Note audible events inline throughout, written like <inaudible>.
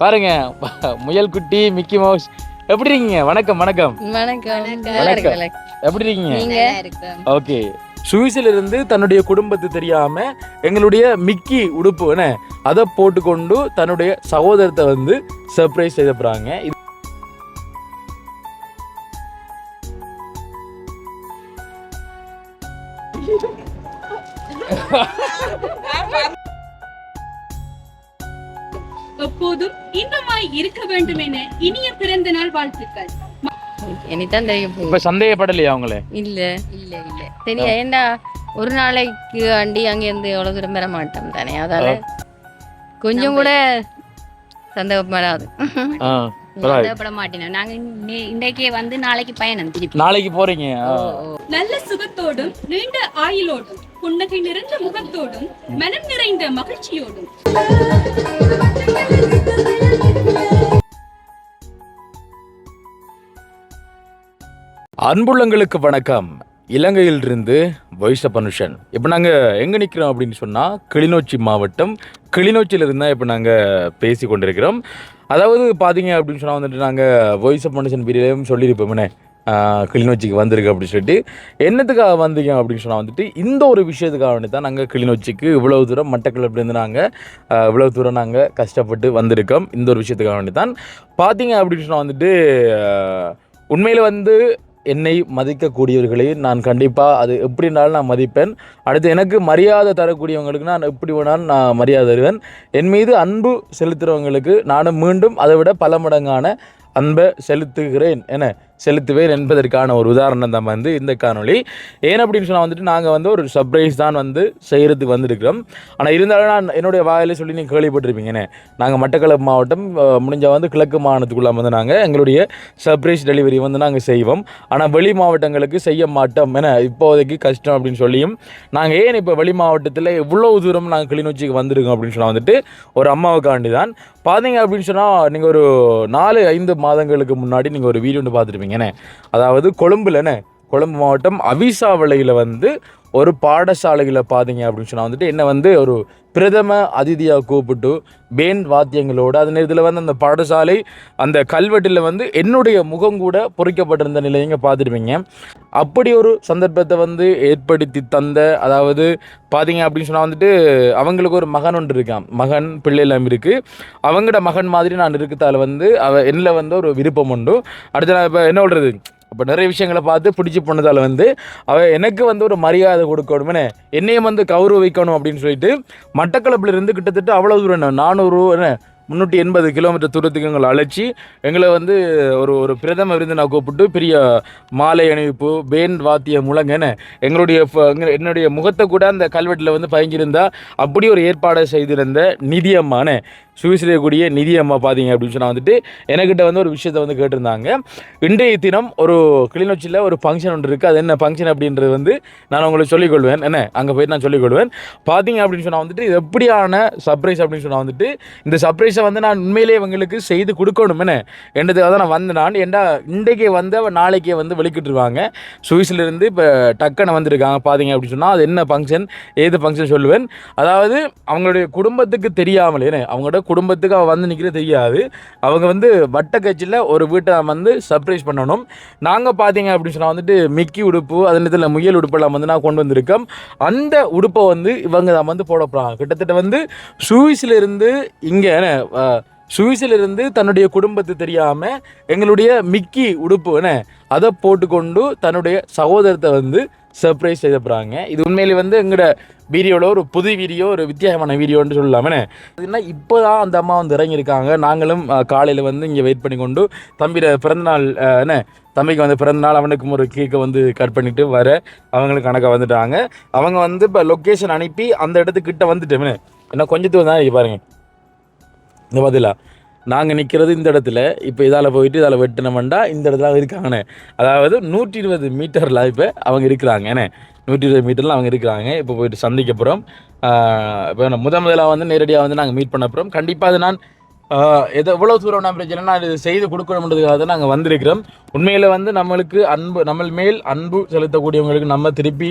பாருங்க முயல் குட்டி மிக்கி மவுஸ். எப்படி இருக்கீங்க? வணக்கம் வணக்கம். வணக்கம். வணக்கம். எப்படி இருக்கீங்க? நீங்க? ஓகே. சுவிஸில் இருந்து தன்னுடைய குடும்பத்து தெரியாம எங்களுடைய மிக்கி உடுப்பு என்ன? அதை போட்டுக்கொண்டு தன்னுடைய சகோதரத்தை வந்து சர்ப்ரைஸ் செய்த போறாங்க. இது எப்போதும் <laughs> இருக்க வேண்டும் என இனிய பிறந்த நாள் வாழ்த்துக்கள். இப்ப சந்தேகப்படலையா அவங்கள? இல்ல. இல்ல இல்ல. சரியா ஏண்டா ஒரு நாளைக்கு அண்டி அங்க இருந்து எவ்வளவு தூரம் பெற மாட்டோம் தானே? அதால கொஞ்சம் கூட சந்தேகப்படாது. தேவைப்பட மாட்டேன் நாங்க இன்னி- இன்றைக்கே வந்து நாளைக்கு பயணம் திருப்பி. நாளைக்கு போறீங்க. நல்ல சுகத்தோடும் நீண்ட ஆயுளோடும் புன்னகை நிறைந்த முகத்தோடும் மனம் நிறைந்த மகிழ்ச்சியோடும். அன்புள்ளங்களுக்கு வணக்கம். இலங்கையிலிருந்து வைச பனுஷன் இப்போ நாங்கள் எங்கே நிற்கிறோம் அப்படின்னு சொன்னால் கிளிநொச்சி மாவட்டம். கிளிநொச்சியிலிருந்து தான் இப்போ நாங்கள் பேசி கொண்டிருக்கிறோம். அதாவது பார்த்தீங்க அப்படின்னு சொன்னால் வந்துட்டு நாங்கள் வாய்ஸ் ஆஃப் மனுஷன் பீரியடையும் சொல்லியிருப்போம்னே கிளிநொச்சிக்கு வந்திருக்கு அப்படின்னு சொல்லிட்டு. என்னத்துக்காக வந்தீங்க அப்படின்னு சொன்னால் வந்துட்டு இந்த ஒரு விஷயத்துக்காக வேண்டி தான் நாங்கள் கிளிநொச்சிக்கு இவ்வளவு தூரம் மட்டக்களப்புலேருந்து நாங்கள் இவ்வளவு தூரம் நாங்கள் கஷ்டப்பட்டு வந்திருக்கோம். இந்த ஒரு விஷயத்துக்காக வேண்டி தான் பார்த்தீங்க அப்படின்னு சொன்னால் வந்துட்டு உண்மையில் வந்து என்னை மதிக்கக்கூடியவர்களை நான் கண்டிப்பாக அது எப்படினாலும் நான் மதிப்பேன். அடுத்து எனக்கு மரியாதை தரக்கூடியவங்களுக்கு நான் எப்படி வேணாலும் நான் மரியாதை தருவேன். என் மீது அன்பு செலுத்துகிறவங்களுக்கு நானும் மீண்டும் அதை விட பல மடங்கான அன்பை செலுத்துகிறேன் என செலுத்துவேன் என்பதற்கான ஒரு உதாரணம் தான் வந்து இந்த காணொளி. ஏன் அப்படின்னு சொன்னால் வந்துட்டு நாங்கள் வந்து ஒரு சர்ப்ரைஸ் தான் வந்து செய்கிறதுக்கு வந்திருக்கிறோம். ஆனால் இருந்தாலும் நான் என்னுடைய வாயில சொல்லி நீங்கள் கேள்விப்பட்டிருப்பீங்கண்ணே நாங்கள் மட்டக்களப்பு மாவட்டம் முடிஞ்சால் முடிஞ்ச வந்து கிழக்கு மாகாணத்துக்குள்ளே வந்து நாங்கள் எங்களுடைய சர்ப்ரைஸ் டெலிவரி வந்து நாங்கள் செய்வோம். ஆனால் வெளி மாவட்டங்களுக்கு செய்ய மாட்டோம். என இப்போதைக்கு கஷ்டம் அப்படின்னு சொல்லியும் நாங்கள் ஏன் இப்போ வெளி மாவட்டத்தில் இவ்வளோ தூரம் நாங்கள் கிளிநொச்சிக்கு வந்திருக்கோம் அப்படின்னு சொன்னால் வந்துட்டு ஒரு அம்மாவுக்காண்டி தான். பார்த்தீங்க அப்படின்னு சொன்னால் நீங்கள் ஒரு நாலு ஐந்து மாதங்களுக்கு முன்னாடி நீங்கள் ஒரு வீடியோ ஒன்று பார்த்துருப்பீங்கண்ணே அதாவது கொழும்புலண்ணே கொழும்பு மாவட்டம் அவிசாவளையில் வந்து ஒரு பாடசாலையில் பார்த்தீங்க அப்படின்னு சொன்னால் வந்துட்டு என்னை வந்து ஒரு பிரதம அதிதியாக கூப்பிட்டு பேன் வாத்தியங்களோடு அதே நேரத்தில் வந்து அந்த பாடசாலை அந்த கல்வெட்டில் வந்து என்னுடைய முகம் கூட பொறிக்கப்பட்டிருந்த நிலையங்க பார்த்துருப்பீங்க. அப்படி ஒரு சந்தர்ப்பத்தை வந்து ஏற்படுத்தி தந்த அதாவது பார்த்தீங்க அப்படின்னு சொன்னால் வந்துட்டு அவங்களுக்கு ஒரு மகன் ஒன்று இருக்கான். மகன் பிள்ளைலாம் இருக்குது அவங்களோட மகன் மாதிரி நான் இருக்கிறதால வந்து அவ என்னில் வந்து ஒரு விருப்பம் உண்டு. அடுத்து நான் இப்போ என்ன சொல்கிறது இப்போ நிறைய விஷயங்களை பார்த்து பிடிச்சி போனதால் வந்து அவ எனக்கு வந்து ஒரு மரியாதை கொடுக்கணுமே என்னையும் வந்து கௌரவிக்கணும் அப்படின்னு சொல்லிட்டு மட்டக்களப்புல இருந்து கிட்டத்தட்ட அவ்வளோ தூரம் என்ன, நானூறு என்ன? முந்நூற்றி எண்பது கிலோமீட்டர் தூரத்துக்கு எங்களை அழைச்சி எங்களை வந்து ஒரு ஒரு பிரதம விருந்தினா கூப்பிட்டு பெரிய மாலை அணிவிப்பு பேன் வாத்திய முழங்கன்னு எங்களுடைய என்னுடைய முகத்தை கூட அந்த கல்வெட்டில் வந்து பயங்கியிருந்தா அப்படி ஒரு ஏற்பாடை செய்திருந்த நிதியம்மான சுவிசிலே கூடிய நிதியம்மா பார்த்தீங்க அப்படின்னு சொன்னால் வந்துட்டு என்கிட்ட வந்து ஒரு விஷயத்தை வந்து கேட்டிருந்தாங்க. இன்றைய தினம் ஒரு கிளிநொச்சியில் ஒரு ஃபங்க்ஷன் ஒன்று இருக்குது அது என்ன ஃபங்க்ஷன் அப்படின்றது வந்து நான் உங்களுக்கு சொல்லிக்கொள்வேன். என்ன? அங்கே போயிட்டு நான் சொல்லிக்கொள்வேன். பார்த்தீங்க அப்படின்னு சொன்னால் வந்துட்டு இது எப்படியான சர்ப்ரைஸ் அப்படின்னு சொன்னால் வந்துட்டு இந்த சர்ப்ரைஸ் வந்து நான் உண்மையிலேயே இவங்களுக்கு செய்து கொடுக்கணும்னு என்ன? என்றதுக்காக தான் நான் வந்தேன். நான் ஏண்டா இன்றைக்கே வந்து அவன் நாளைக்கே வந்து வெளிக்கிட்டுருவாங்க. சுவிஸ்லேருந்து இப்போ டக்குன்னு வந்திருக்காங்க. பார்த்தீங்க அப்படின்னு சொன்னால் அது என்ன ஃபங்க்ஷன் ஏது ஃபங்க்ஷன் சொல்லுவேன்? அதாவது அவங்களுடைய குடும்பத்துக்கு தெரியாமலே அவங்களோட குடும்பத்துக்கு அவள் வந்து நிற்கிறது தெரியாது. அவங்க வந்து வட்ட கட்சியில் ஒரு வீட்டை வந்து சர்ப்ரைஸ் பண்ணணும். நாங்கள் பார்த்தீங்க அப்படின்னு சொன்னால் வந்துட்டு மிக்கி உடுப்பு அது நேரத்தில் முயல் உடுப்பெல்லாம் வந்து நான் கொண்டு வந்திருக்கோம் அந்த உடுப்பை வந்து இவங்க தான் வந்து போட போகிறாங்க கிட்டத்தட்ட வந்து சுவிஸ்லேருந்து இங்கே சுவிஸிலிருந்து தன்னுடைய குடும்பத்து தெரியாமல் எங்களுடைய மிக்கி உடுப்பு என்ன அதை போட்டுக்கொண்டு தன்னுடைய சகோதரத்தை வந்து சர்ப்ரைஸ் செய்த போகிறாங்க இது உண்மையிலே வந்து எங்களோட வீடியோவில் ஒரு புது வீடியோ ஒரு வித்தியாசமான வீடியோன்னு சொல்லலாமே. அதுனா இப்போ தான் அந்த அம்மா வந்து இறங்கியிருக்காங்க. நாங்களும் காலையில் வந்து இங்கே வெயிட் பண்ணி கொண்டு தம்பியோட பிறந்தநாள் என்ன? தம்பிக்கு வந்து பிறந்தநாள் அவனுக்கும் ஒரு கேக்கை வந்து கட் பண்ணிவிட்டு வர அவங்களுக்கு கணக்காக வந்துட்டாங்க. அவங்க வந்து இப்போ லொக்கேஷன் அனுப்பி அந்த இடத்துக்கிட்ட வந்துட்டேன் என்ன? கொஞ்சத்துக்கு தூரம் தான் பாருங்கள் இந்த பதிலா நாங்கள் நிற்கிறது இந்த இடத்துல இப்போ இதால் போயிட்டு இதால் வெட்டினோம்டா இந்த இடத்துல இருக்காங்கண்ணே அதாவது நூற்றி இருபது மீட்டரில் இப்போ அவங்க இருக்கிறாங்க நூற்றி இருபது மீட்டரில் அவங்க இருக்கிறாங்க. இப்போ போயிட்டு சந்திக்க போகிறோம் இப்போ நான் முத முதலாக வந்து நேரடியாக வந்து நாங்கள் மீட் பண்ண போகிறோம் கண்டிப்பாக அது நான் எது எவ்வளோ தூரம் நான் பிரச்சனைனா இது செய்து கொடுக்கணுன்றதுக்காக தான் நாங்கள் வந்திருக்கிறோம். உண்மையில் வந்து நம்மளுக்கு அன்பு நம்ம மேல் அன்பு செலுத்தக்கூடியவங்களுக்கு நம்ம திருப்பி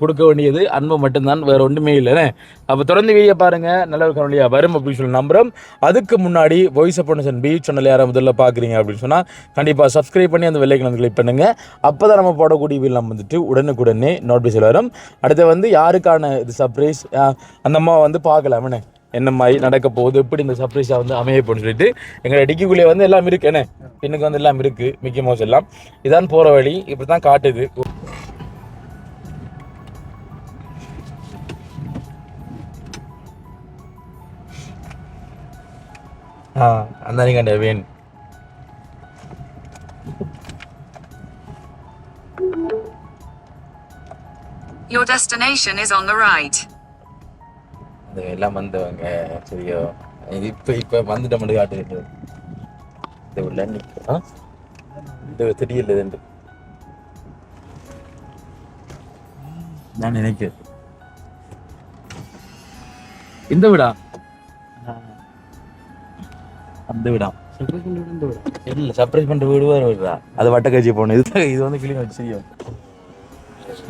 கொடுக்க வேண்டியது அன்பு மட்டும்தான் வேறு ஒன்றுமே இல்லைண்ணே அப்போ தொடர்ந்து வீடியோ பாருங்கள் நல்ல ஒரு வரும் அப்படின்னு சொல்லி நம்புறோம். அதுக்கு முன்னாடி வாய்ஸ் ஆஃப் பொன்னசன் பி சேனல் யாரை முதல்ல பார்க்குறீங்க அப்படின்னு சொன்னால் கண்டிப்பாக சப்ஸ்கிரைப் பண்ணி அந்த வெள்ளைக்கு வந்து கிளிக் பண்ணுங்கள் அப்போ தான் நம்ம போடக்கூடிய வீடியோ வந்துட்டு உடனுக்குடனே நோட்டிஃபிகேஷன் வரும். அடுத்து வந்து யாருக்கான இது சர்ப்ரைஸ் அந்த அம்மா வந்து பார்க்கலாமே என்ன மாதிரி நடக்க போகுது எப்படி இந்த சர்ப்ரைஸாக வந்து அமைய போகணும்னு சொல்லிட்டு எங்கள் டிக்கிக்குள்ளே வந்து எல்லாம் இருக்கு. என்ன? பின்னுக்கு வந்து எல்லாம் இருக்கு. மிக்கி மவுஸ் எல்லாம். இதான் போகிற வழி. இப்படி தான் காட்டுது. ஆ அந்த கண்ட van Your destination is on the right. இந்த எல்லாம் வந்தவங்க சரியோ. இப்போ இப்போ வந்துட்ட மட்டும் காட்டுது இது உள்ள நிற்க இது தெரியல என்று. நான் நினைக்கிறேன். இந்த விடா. அந்த விடா. இல்ல சர்ப்ரைஸ் பண்ற வீடு வேற விடுறா. அது வட்டக்காட்சி போகணும் இது இது வந்து கிளீன் வச்சு செய்யும்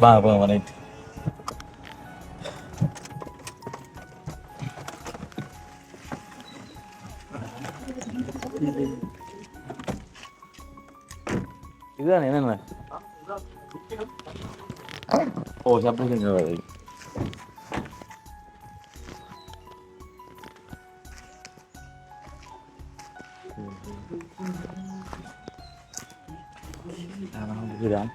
வா வா ரைட் இதுதான் என்னென்ன ஓ சர்ப்ரைஸ் வருது இதுதான்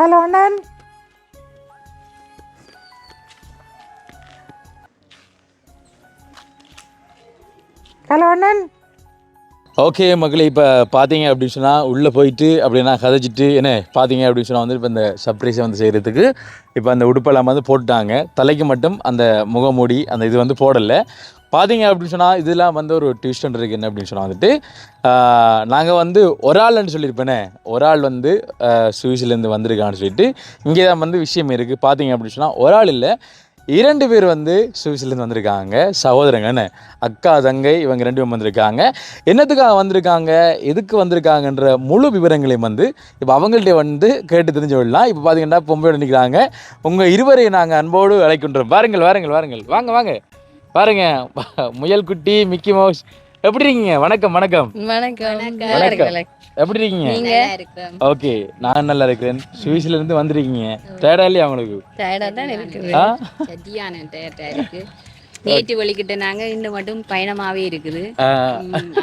ഹലോ അണ്ണൻ ഹലോ അണ്ണൻ ஓகே மக்களே இப்போ பார்த்தீங்க அப்படின்னு சொன்னால் உள்ளே போயிட்டு அப்படின்னா கதைச்சிட்டு என்ன பார்த்தீங்க அப்படின்னு சொன்னால் வந்து இப்போ இந்த சர்ப்ரைஸை வந்து செய்கிறதுக்கு இப்போ அந்த உடுப்பெல்லாம் வந்து போட்டுட்டாங்க. தலைக்கு மட்டும் அந்த முகமூடி அந்த இது வந்து போடலை. பார்த்தீங்க அப்படின்னு சொன்னால் இதெல்லாம் வந்து ஒரு டியூஷன் இருக்குது என்ன அப்படின்னு சொன்னால் வந்துட்டு நாங்கள் வந்து ஒரு ஆள்னு சொல்லியிருப்பேனே ஒரு ஆள் வந்து சுவிஸ்லேருந்து வந்திருக்கான்னு சொல்லிட்டு இங்கே தான் வந்து விஷயம் இருக்குது பார்த்தீங்க அப்படின்னு சொன்னால் ஒரு ஆள் இல்லை இரண்டு பேர் வந்து சுவிஸ்லேருந்து வந்திருக்காங்க. சகோதரங்க என்ன? அக்கா தங்கை இவங்க ரெண்டு பேரும் வந்திருக்காங்க. என்னத்துக்காக வந்திருக்காங்க? எதுக்கு வந்திருக்காங்கன்ற முழு விவரங்களையும் வந்து இப்போ அவங்கள்ட்ட வந்து கேட்டு தெரிஞ்சு விடலாம் இப்போ பார்த்தீங்கன்னா பொம்பை நிற்கிறாங்க உங்கள் இருவரை நாங்கள் அன்போடு அழைக்கின்றோம். வாருங்கள் வாருங்கள் வாருங்கள். வாங்க வாங்க. பாருங்க. முயல் குட்டி மிக்கி மவுஸ். எப்படி இருக்கீங்க? வணக்கம். வணக்கம். வணக்கம். வணக்கம். எப்படி இருக்கீங்க? நீங்க? நல்லா இருக்கிறோம் ஓகே நான் நல்லா இருக்கிறேன் சுவிஸ்ல இருந்து வந்திருக்கீங்க. டயர்டா இல்லையா உங்களுக்கு? டயர்டா தான் இருக்குது ஆ சரியான டயர்டா இருக்கு. நேற்று வலிக்கிட்ட நாங்க இன்னும் மட்டும் பயணமாவே இருக்குது.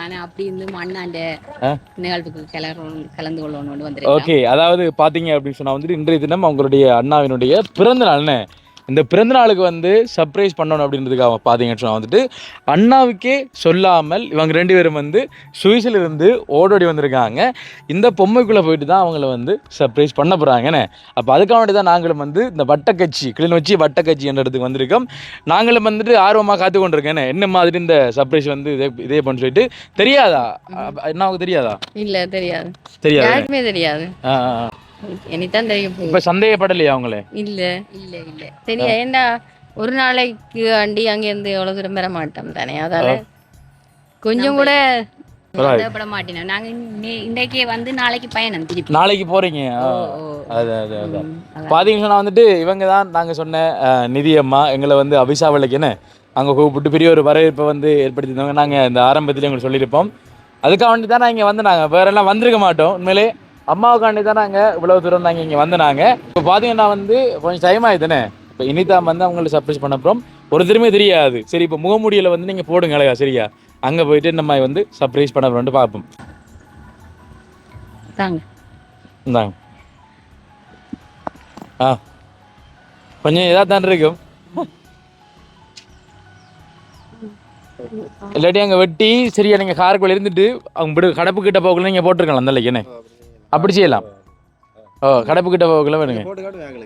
ஆனா அப்படி இருந்து மண்ணாண்ட ஆ. நிகழ்வுக்கு கலந்து கொள்ளணும்னு வந்திருக்கோம். ஓகே அதாவது பாத்தீங்க அப்படின்னு சொன்னா வந்துட்டு இன்றைய தினம் அவங்களுடைய அண்ணாவினுடைய பிறந்த நாள்னு. இந்த பிறந்த நாளுக்கு வந்து சர்ப்ரைஸ் பண்ணணும் அப்படின்றதுக்காக பார்த்தீங்கன்னு வந்துட்டு அண்ணாவுக்கே சொல்லாமல் இவங்க ரெண்டு பேரும் வந்து சுவிஸில் இருந்து ஓடோடி வந்திருக்காங்க. இந்த பொம்மைக்குள்ளே போயிட்டு தான் அவங்கள வந்து சர்ப்ரைஸ் பண்ண போகிறாங்கண்ணே அப்போ அதுக்காக வேண்டி தான் நாங்களும் வந்து இந்த வட்டக்கட்சி கிளிநொச்சி வட்டக்கட்சி என்ற இடத்துக்கு வந்திருக்கோம். நாங்களும் வந்துட்டு ஆர்வமாக காத்து கொண்டிருக்கேன் என்ன? மாதிரி இந்த சர்ப்ரைஸ் வந்து இதே இதே பண்ண சொல்லிட்டு தெரியாதா? அண்ணாவுக்கு தெரியாதா? இல்ல தெரியாது. தெரியாது? யாருக்குமே தெரியாது. ஆ. ஆ, ஆ. எனக்குதான் தெரிய போகுது இப்ப சந்தேகப்படலையா அவங்களே? இல்ல இல்ல இல்ல. தெரியா ஏண்டா ஒரு நாளைக்கு அண்டி அங்கேருந்து எவ்வளோ தூரம் பெற மாட்டோம் தானே? அதால கொஞ்சம் கூட மாட்டேன். நாங்க இன்னே- இன்றைக்கே வந்து நாளைக்கு பயணம் திருப்பி. நாளைக்கு போறீங்க? ஆ. அது அது அதான். வந்துட்டு இவங்க தான் நாங்க சொன்ன அஹ், நிதி அம்மா எங்களை வந்து அபிஷா விளக்குன்னு அங்க கூப்பிட்டு பெரிய ஒரு வரவேற்பை வந்து ஏற்படுத்தியிருந்தவங்க. நாங்க இந்த ஆரம்பத்திலே உங்களுக்கு சொல்லியிருப்போம். அதுக்காக வேண்டி தான் இங்கே வந்து நாங்கள் வேற எல்லாம் வந்திருக்க மாட்டோம். உண்மையிலே அம்மாவுக்காண்டி தான் நாங்கள் இவ்வளவு தூரம் நாங்கள் இங்கே வந்து நாங்கள் இப்போ பார்த்தீங்கன்னா வந்து கொஞ்சம் டைம் ஆயிடுதுனே. இப்போ இனிதா வந்து அவங்களை சர்ப்ரைஸ் பண்ண அப்புறம் ஒரு திரும்ப தெரியாது. சரி இப்போ முகமூடியில் வந்து நீங்கள் போடுங்க அழகா சரியா? அங்கே போயிட்டு நம்ம வந்து சர்ப்ரைஸ் பண்ண அப்புறம் பார்ப்போம். தாங்க. இந்தாங்க. ஆ. கொஞ்சம் இதாக தான் இருக்கும். இல்லாட்டி அங்கே வெட்டி சரியா நீங்கள் காருக்குள்ள இருந்துட்டு அவங்க கடப்பு கிட்ட போகக்குள்ள நீங்கள் போட்டிருக்கலாம் அந்த என்ன? அப்படி செய்யலாம். ஓ கடப்பு கிட்ட போகல வேணுங்க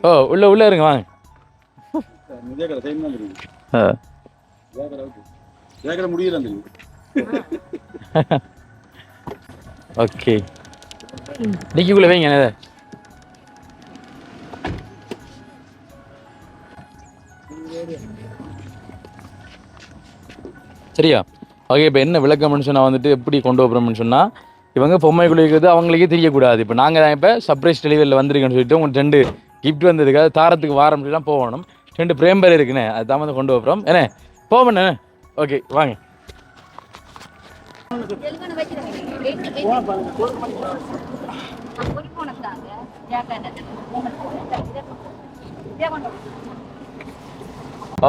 ஓ உள்ள உள்ள இருங்க வாங்க. ஓகே. டிக்கிக்குள்ளே வைங்க என்னது? சரியா? ஓகே இப்போ என்ன விளக்கம்னு சொன்னால் வந்துட்டு எப்படி கொண்டு வரணும்னு சொன்னால் இவங்க பொம்மை குளிக்கிறது அவங்களுக்கே தெரியக்கூடாது. இப்போ நாங்கள் தான் இப்போ சர்ப்ரைஸ் டெலிவரியில் வந்திருக்கேன்னு சொல்லிட்டு உங்களுக்கு ரெண்டு கிஃப்ட் வந்ததுக்காக தாரத்துக்கு வாரம் தான் போகணும். ரெண்டு பிரேம்பர் இருக்குண்ணே அது தான் வந்து கொண்டு வரோம் என்ன? போமண்ணே ஓகே வாங்க.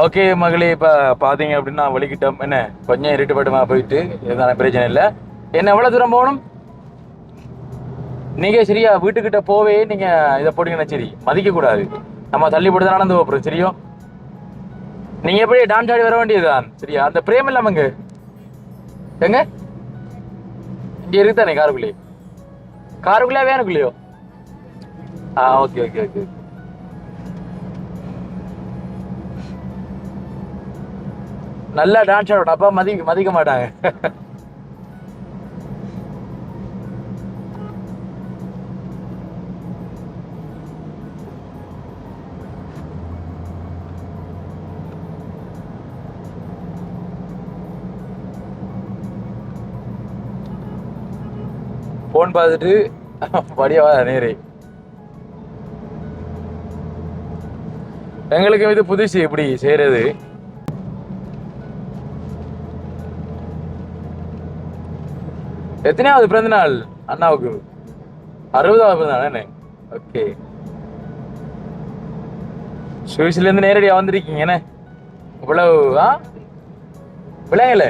ஓகே மகளே இப்போ பார்த்தீங்க அப்படின்னா வலிக்கிட்டோம். என்ன? கொஞ்சம் இருட்டுப்பட்டுமா போயிட்டு எதான பிரச்சனை இல்லை. என்ன எவ்வளோ தூரம் போகணும்? நீங்கள் சரியா வீட்டுக்கிட்ட போவே நீங்கள் இதை போட்டிங்கன்னா சரி. மதிக்கக்கூடாது. நம்ம தள்ளி போட்டு தான் நடந்து போகிறோம் சரியோ? நீங்கள் எப்படி டான்ஸ் ஆடி வர வேண்டியதுதான் சரியா? அந்த பிரேம் இல்லாமங்க எங்க? இங்கே இருக்குதானே காருக்குள்ளே? காருக்குள்ளே வேனுக்குள்ளேயோ? ஆ ஓகே ஓகே ஓகே நல்லா டான்ஸ் ஆடணும் அப்பா மதிக்க மதிக்க மாட்டாங்க. <laughs> ஃபோன் பார்த்துட்டு படியா நேரே. எங்களுக்கு இது புதுசு எப்படி செய்யறது எத்தனையாவது பிறந்த நாள் அண்ணாவுக்கு. அறுபதாவது பிறந்த நாள் என்ன ஓகே. சுவிஸ்ல இருந்து நேரடியா வந்திருக்கீங்க என்ன இவ்வளவு ஆ? விளையாங்கல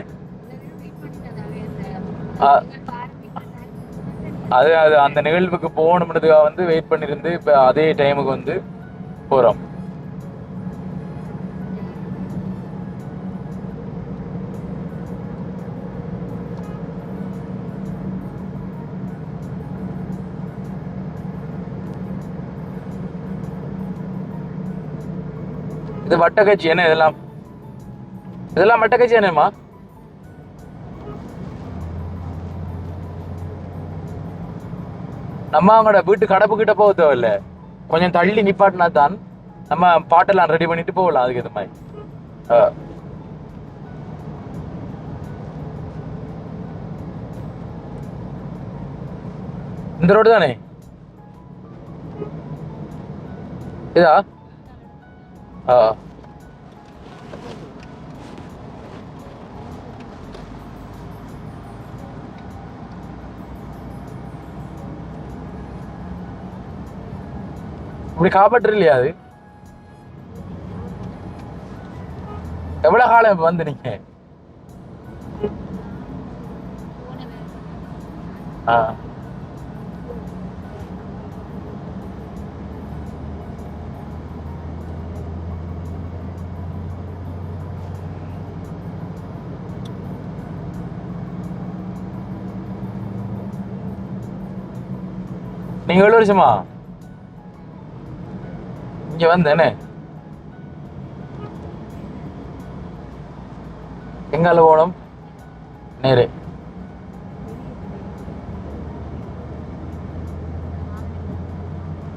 அது அது அந்த நிகழ்வுக்கு போகணுன்றதுக்காக வந்து வெயிட் பண்ணியிருந்து இப்போ அதே டைமுக்கு வந்து போகிறோம் இது வட்டக்கச்சி என்ன இதெல்லாம்? இதெல்லாம் வட்டக்கச்சி என்னம்மா? நம்ம அவங்களோட வீட்டு கடப்பு கிட்ட போக தேவையில்ல. கொஞ்சம் தள்ளி நிப்பாட்டினா தான் நம்ம பாட்டெல்லாம் ரெடி பண்ணிட்டு போகலாம் அதுக்கு ஏற்ற மாதிரி. இந்த ரோடு தானே? இதா? ஆ. இப்படி காப்பாற்று இல்லையா அது? எவ்வளவு காலம் இப்ப வந்து நீங்க ஆ. நீங்க எவ்வளவு வருஷமா? இங்க வந்தேனே. எங்கால போகணும் நேரே.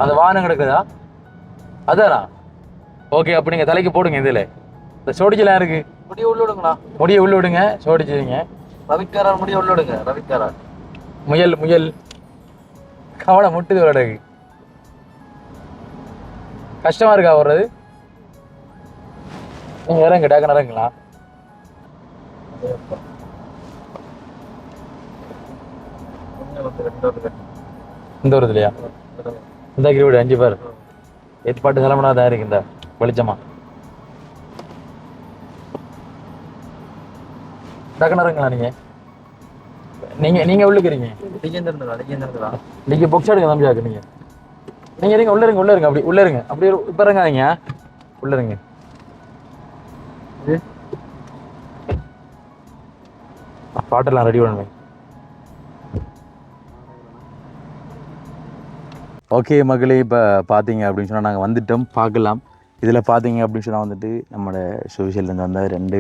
அந்த வாகனம் கிடக்குதா? அதானா? ஓகே அப்ப நீங்க தலைக்கு போடுங்க இதுல. இந்த சோடிச்செல்லாம் இருக்கு? முடிய உள்ள விடுங்களா முடிய உள்ள விடுங்க சோடிச்சிருங்க ரவிக்காரர் முடிய உள்ள விடுங்க ரவிக்காரர் முயல் முயல். கவலை முட்டுது விளையாடுக்கு கஷ்டமா இருக்கா வர்றது? நீங்க இறங்க டக்குன்னு இறங்குங்களா இந்த வருதுலையா இந்த கிரிவிடு அஞ்சு பேர். ஏற்பாட்டு கிளம்புனா தான் இருக்கு இந்த வெளிச்சமா. டக்குன்னு இறங்குங்களா நீங்க. நீங்க நீங்க உள்ளுக்குறீங்க பொக்ஸ் எடுங்க தம்பியாக்கு நீங்க? நீங்க இருங்க உள்ள இருங்க உள்ள இருங்க அப்படி உள்ள இருங்க. அப்படி இப்ப இறங்காதீங்க. உள்ள இருங்க. பாட்டெல்லாம் ரெடி பண்ணுங்க ஓகே மகளே இப்போ பார்த்தீங்க அப்படின்னு சொன்னால் நாங்கள் வந்துட்டோம். பார்க்கலாம். இதில் பார்த்தீங்க அப்படின்னு சொன்னால் வந்துட்டு நம்மளோட சோசியல்லேருந்து வந்த ரெண்டு.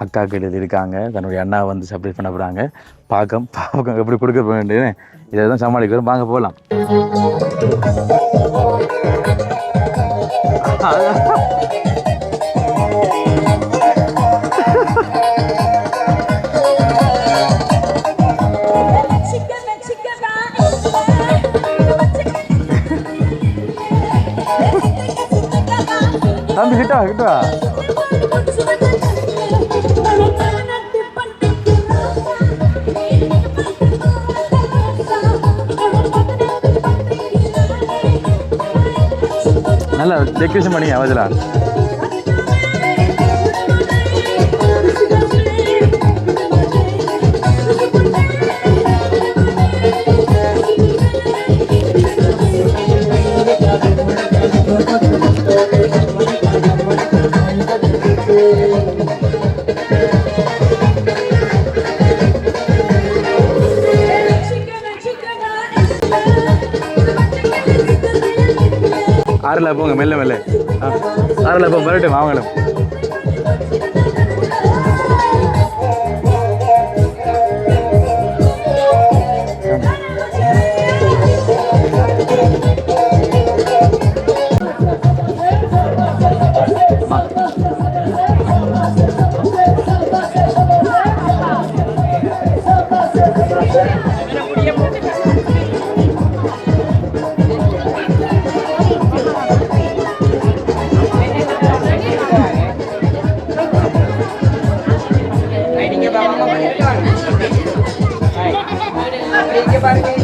அக்கா இது இருக்காங்க தன்னுடைய அண்ணா வந்து சர்ப்ரைஸ் பண்ண போகிறாங்க பார்க்கம் பார்க்க எப்படி கொடுக்க வேண்டியது இதை தான் சமாளிக்கிறோம் வாங்க போகலாம் தம்பி கிட்டா கிட்டா நல்லா டெக்கரேஷன் பண்ணி அவதில் ஆறில் போங்க மெல்ல மெல்ல. ஆ ஆறில் போ வரட்டும் அவங்களும் சரியோ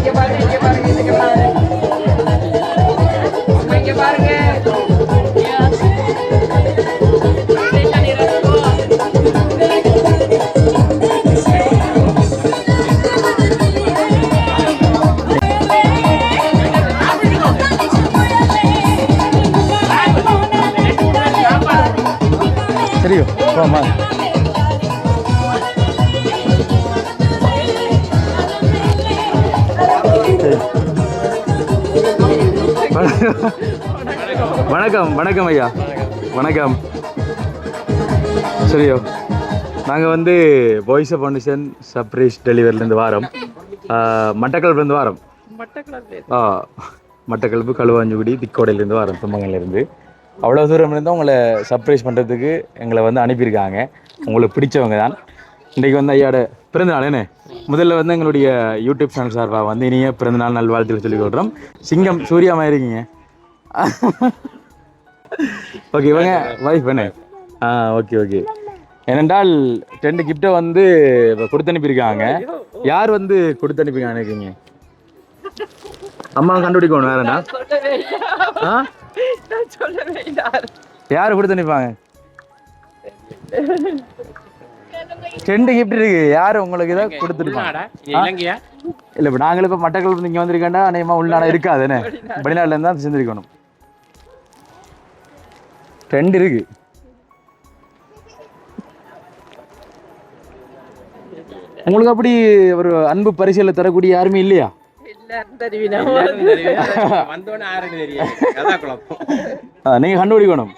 வணக்கம் வணக்கம் ஐயா. வணக்கம். சரியோ. நாங்கள் வந்து வாய்ஸ் ஆஃப் ஃபவுண்டேஷன் சர்ப்ரைஸ் டெலிவரிலேருந்து வாரோம். மட்டக்களப்புலேருந்து வாரோம். ஆ மட்டக்களப்பு களுவாஞ்சுகுடி திக்கோடையிலேருந்து வாரோம் தும்பங்கள்லேருந்து அவ்வளோ தூரம் இருந்து உங்களை சர்ப்ரைஸ் பண்ணுறதுக்கு எங்களை வந்து அனுப்பியிருக்காங்க. உங்களுக்கு பிடிச்சவங்க தான். இன்றைக்கி வந்து ஐயாட பிறந்தநாள் என்ன? முதல்ல வந்து எங்களுடைய யூடியூப் சேனல் சார்பாக வந்து இனிய பிறந்தநாள் நல்வாழ்த்துக்கள் சொல்லி கொடுக்குறோம் சிங்கம் சூர்யாமா இருக்கீங்க. ஓகே இவங்க வைஃப் என்ன ஆ ஓகே ஓகே ஏனென்றால் ரெண்டு கிஃப்ட்டை வந்து இப்போ கொடுத்து அனுப்பியிருக்காங்க. யார் வந்து கொடுத்து அனுப்பியிருக்காங்க நினைக்கிறீங்க? அம்மா கண்டுபிடிக்கணும் வேறண்ணா ஆ? யார் கொடுத்து அனுப்பாங்க ரெண்டு கிஃப்ட் இருக்கு. யார் உங்களுக்கு இதை கொடுத்துருப்பாங்க? இல்லை இப்போ நாங்களும் இப்போ மட்டக்களப்பு நீங்கள் வந்திருக்கேன்டா அநேகமாக உள்நாட இருக்காதுன்னு வெளிநாட்டில் இருந்தால் தான் செஞ்சுருக்கணும். ரெண்டு இருக்கு. உங்களுக்கு அப்படி ஒரு அன்பு பரிசீல தரக்கூடிய யாருமே இல்லையா? நீங்க கண்டுபிடிக்கணும்.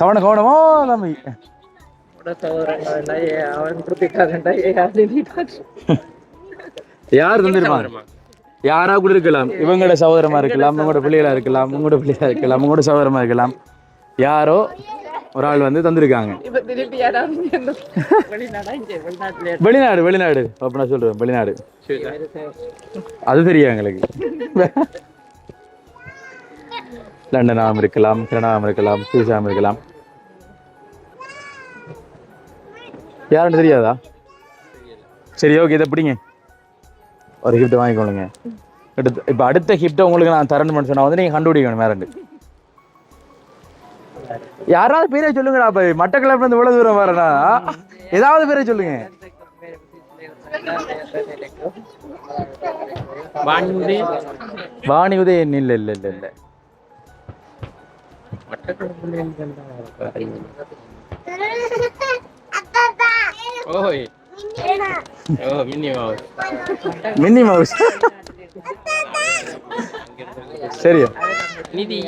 கவனம் கவனமோ. தம்பி. யார் தந்திருப்பாங்க? யாரா கூட இருக்கலாம். இவங்களோட சகோதரமா இருக்கலாம் உங்களோட பிள்ளைகளா இருக்கலாம் உங்களோட பிள்ளைகளா இருக்கலாம் உங்களோட சகோதரமா இருக்கலாம். யாரோ ஒரு ஆள் வந்து தந்திருக்காங்க. வெளிநாடு? வெளிநாடு அப்ப நான் சொல்றேன் வெளிநாடு. அது தெரியும் எங்களுக்கு. லண்டனாம் இருக்கலாம் கனடாவும் இருக்கலாம் சூசாம் இருக்கலாம். யாருன்னு தெரியாதா? சரி ஓகே இதை பிடிங்க. ஒரு கிஃப்ட் வாங்கிக்கொள்ளுங்க. அடுத்து இப்போ அடுத்த கிஃப்ட்டை உங்களுக்கு நான் தரணும்னு சொன்னா வந்து நீங்கள் கண்டுபிடிக்கணும் வேற ரெண்டு யாராவது பேரே சொல்லுங்கடா அப்ப மட்டக்களப்புல இருந்து இவ்வளவு தூரம் வரனா ஏதாவது பேரே சொல்லுங்க. வாணி உதயன் இல்ல இல்ல இல்ல இல்ல ஓய் மின்னி மவுஸ் சரியா நிதி?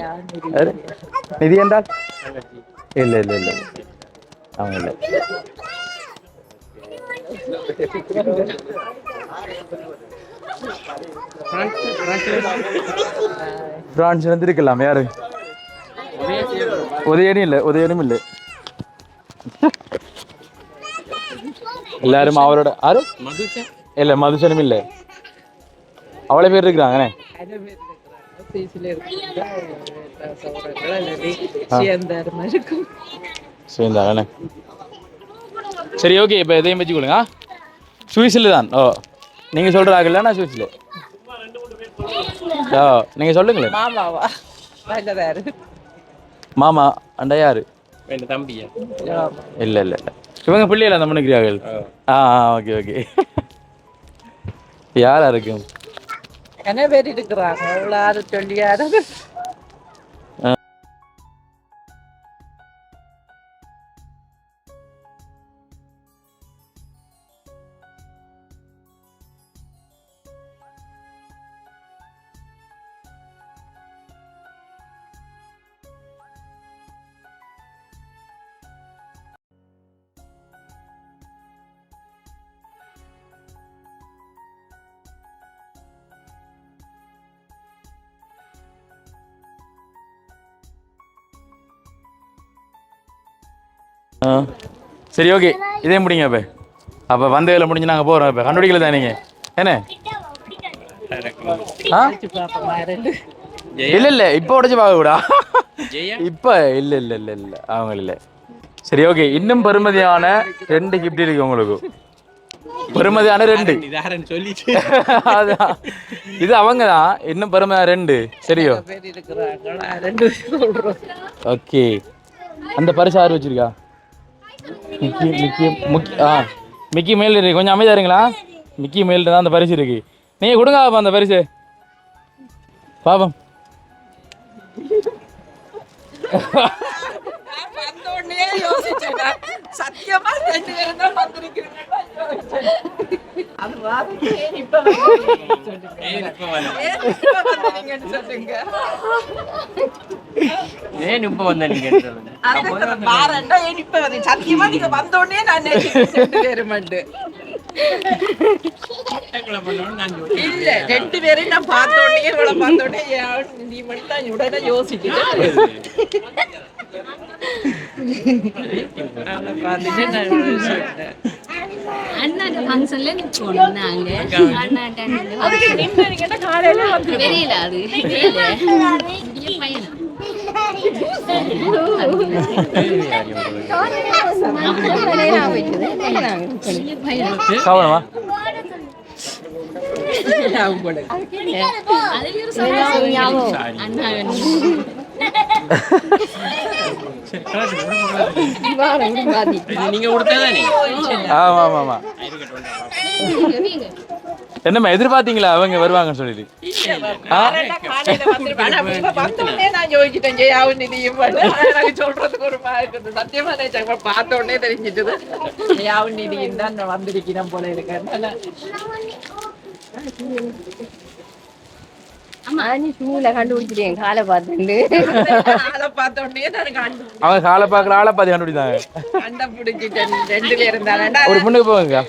நிதி என்றால்? இல்ல இல்ல இல்ல. அவங்க இல்ல. பிரான்ஸ் வந்திருக்கலாம் யாரு? உதயனும் இல்லை உதயனும் இல்லை. எல்லாரும் அவரோட ஆறு இல்ல மதுசனும் இல்லை. அவ்வளவு பேர் இருக்கிறாங்கண்ணே சேர்ந்தாங்கண்ணே சரி ஓகே இப்போ இதையும் வச்சு கொடுங்க சுவிஸில் தான். ஓ நீங்கள் சொல்கிற ஆகல நான் சுவிஸில் ஓ நீங்கள் சொல்லுங்களேன். மாமாவா? மாமா அண்டா யாரு? என் தம்பியா? இல்லை இல்லை இல்லை. இவங்க பிள்ளைகள் அந்த மணிக்கிறார்கள் ஆ. Okay okay. யாரா இருக்கும் என்ன பேர் இருக்கிறாங்க? அவ்வளோ யாரு சொல்லி சரி ஓகே. இதே முடிங்க அப்போ. அப்போ வந்ததில் முடிஞ்சு நாங்கள் போகிறோம் இப்போ கண்டுபிடிக்கல தான் நீங்கள் என்ன? ஆ? இல்லை இல்லை. இப்போ உடச்சி பார்க்க கூடா ஜெயா? இப்போ இல்லை இல்லை இல்லை இல்லை. அவங்க இல்லை. சரி ஓகே. இன்னும் பெருமதியான ரெண்டு கிஃப்ட் இருக்கு உங்களுக்கு. பெருமதியான ரெண்டு. இது அவங்க தான் இன்னும் பெருமையா ரெண்டு. சரியோ? ஓகே. அந்த பரிசு யார் வச்சிருக்கா? மிக்கி மிக்கி முக்கி ஆ மிக்கி மேல் இருக்கு. கொஞ்சம் அமைதியாக இருங்களா? மிக்கி மேல் தான் அந்த பரிசு இருக்கு. நீங்கள் கொடுங்க பாப்பா அந்த பரிசு. பாப்போம். யோசிச்சேன். சத்தியமா ரெண்டு பேரும் தான் வந்திருக்கிறேன் அது வாரே இப்ப ஏன் இப்ப வந்த வந்தீங்கன்னு சொல்லுங்க. ஏன் இப்ப வந்த நீங்க சொல்லுங்க அந்த வாரண்டா ஏன் இப்ப வந்து? சத்தியமா நீங்க வந்தோடனே நான் நேற்று ரெண்டு பேரும் மண்டு பண்ணணும் நான் சொல்லி இல்ல ரெண்டு பேரையும் நான் பார்த்த உடனே இவளை பார்த்த உடனே நீ மட்டும் தான் உடனே யோசிக்கிறேன் பார்த்துட்டு நான் இவளை சொல்லிட்டேன் அண்ணாட்ட ஃபங்க்ஷன்ல நிற்கணும் நாங்க அண்ணாட்ட காலையில வந்து தெரியல அது தெரியல பெரிய பையனா பெரிய பையனா கவனமா உங்களுக்கு அதுல ஒரு சந்தோஷம். அண்ணா வேணும். இது நீங்க கொடுத்ததானே ஆமா ஆமா ஆமா என்னம்மா எதிர்பார்த்தீங்களா அவங்க வருவாங்கன்னு சொல்லிட்டு? காலையில காலை பார்த்துட்டு அவங்க காலை பார்க்குற ஆளை பார்த்து தானேடா. ஒரு முன்னுக்கு போங்க.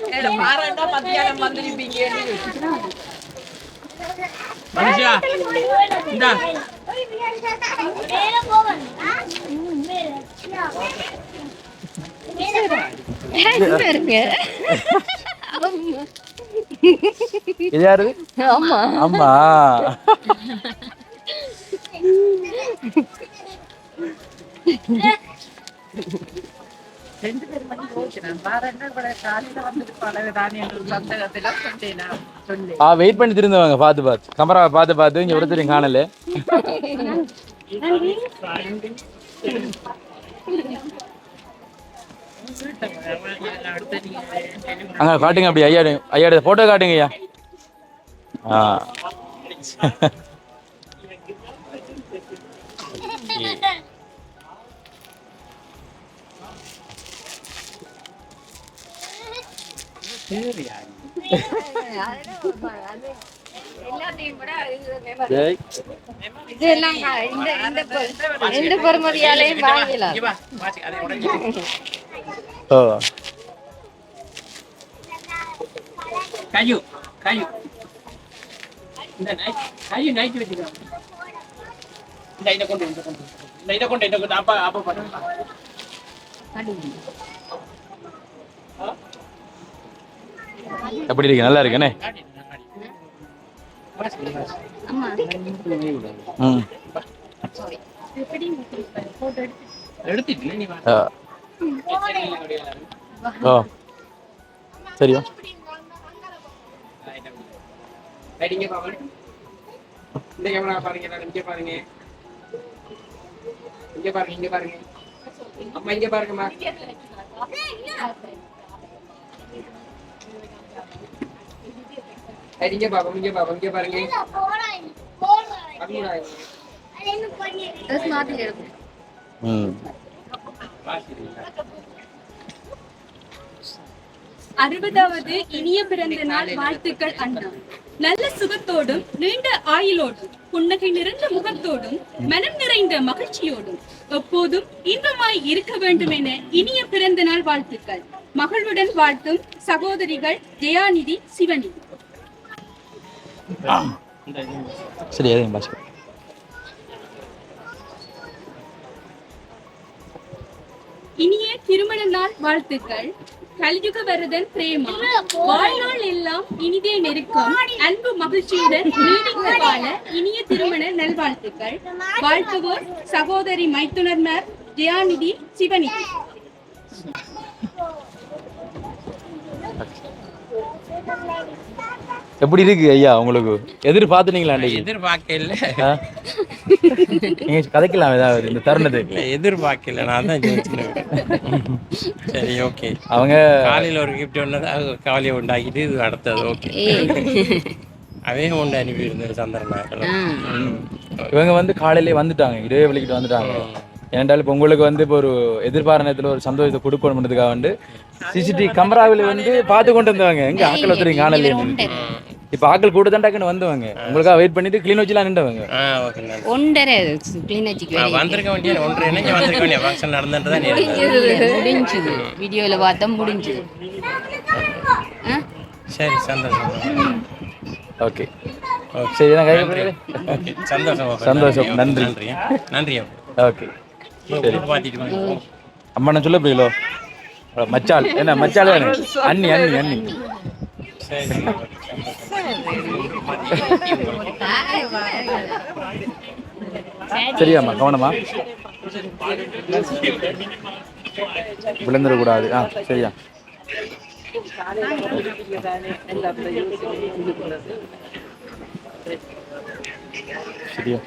மனுஷா இந்தா. இருங்க. இது யாரு? ஆமா. ஆமா. ரெண்டு காலையில சொன்னேன். சொல்லி. ஆ வெயிட் பண்ணி திருந்தவங்க பார்த்து பார்த்து. கேமரா பார்த்து பார்த்து இங்கே ஒருத்தரையும் காணல. அங்க காட்டுங்க அப்படி ஐயா ஐயா போட்டோ காட்டுங்க ஐயா. ஆ சரி எல்லாத்தையும் விட இது இதெல்லாம் இந்த இந்த இந்த நை- கையு நைட்டு வச்சுக்கோ. இந்த இதை கொண்டு இந்த கொண்டு இந்த இதை கொண்டு இதை கொண்டு அப்பா அப்பா பண்ணு எப்படி இருக்கு? நல்லா இருக்குண்ணே எடுத்துட்டு. ஓ சரியா ரைட், இங்க பாருங்க. இந்த கேமரா பாருங்க எல்லாரும் இங்க பாருங்க. இங்க பாருங்க இங்க பாருங்க. அம்மா இங்க பாருங்கம்மா. இங்க பாப்போம் இங்க பாப்போம் இங்க பாருங்க. அறுபதாவது இனிய பிறந்த நாள் வாழ்த்துக்கள் அண்ணா. நல்ல சுகத்தோடும் நீண்ட ஆயுளோடும் புன்னகை நிறைந்த முகத்தோடும் மனம் நிறைந்த மகிழ்ச்சியோடும் எப்போதும் இன்பமாய் இருக்க வேண்டும் என இனிய பிறந்த நாள் வாழ்த்துக்கள். மகளுடன் வாழ்த்தும் சகோதரிகள் ஜெயாநிதி சிவநிதி. சரி இனிய திருமண நாள் வாழ்த்துக்கள். கலியுக வருதல் பிரேமா. வாழ்நாள் எல்லாம் இனிதே நெருக்கம். அன்பு மகிழ்ச்சியுடன் நீடித்த கால இனிய திருமண நல்வாழ்த்துக்கள். வாழ்த்துவோர் சகோதரி மைத்துனர்மார் ஜெயாநிதி சிவநிதி. எப்படி இருக்கு ஐயா உங்களுக்கு? எதிர்பார்த்துனீங்களா எதிர்பார்க்கல? நீங்க கதைக்கலாம் ஏதாவது இந்த தருணத்துக்கு இல்ல எதிர்பார்க்கல. நான் தான் ஜெயிச்சினேன் சரி ஓகே. அவங்க காலையில் ஒரு கிஃப்ட் ஒன்று அது கவலையை உண்டாக்கிட்டு இது அடுத்தது ஓகே. அவே உண்டு அனுப்பி இருந்தது சந்திரன் இவங்க வந்து காலையிலே வந்துட்டாங்க இடவே வலிக்கிட்டு வந்துட்டாங்க. ஏன்டாலும் இப்போ உங்களுக்கு வந்து இப்போ ஒரு எதிர்பாராத நேரத்தில் ஒரு சந்தோஷத்தை கொடுக்கணுன்றதுக்காக வந்து சிசிடிவி கேமராவில் வந்து பார்த்து கொண்டு வந்தவங்க. எங்க ஆக்கள் ஒருத்தர் காணலையே. இப்போ ஆக்கள் கூட தாண்டாக்குன்னு வந்தவங்க. உங்களுக்காக வெயிட் பண்ணிட்டு கிளீன் வச்சுலாம் நின்றவங்க. ஒன்றரை வந்திருக்க வேண்டிய ஒன்றரை இணைஞ்சு வந்திருக்க வேண்டிய ஃபங்க்ஷன் நடந்துட்டு தான் முடிஞ்சுது வீடியோல பார்த்தா முடிஞ்சுது? சரி சந்தோஷம். ஓகே சரி சந்தோஷம். சந்தோஷம், நன்றி. நன்றி ஓகே. அம்மா நான் சொல்ல புரியலோ மச்சாள் என்ன மச்சாள் தானே அண்ணி அண்ணி அண்ணி. சரி சரியாம்மா கவனமா? விழுந்துடக்கூடாது. ஆ சரியா. சரியா.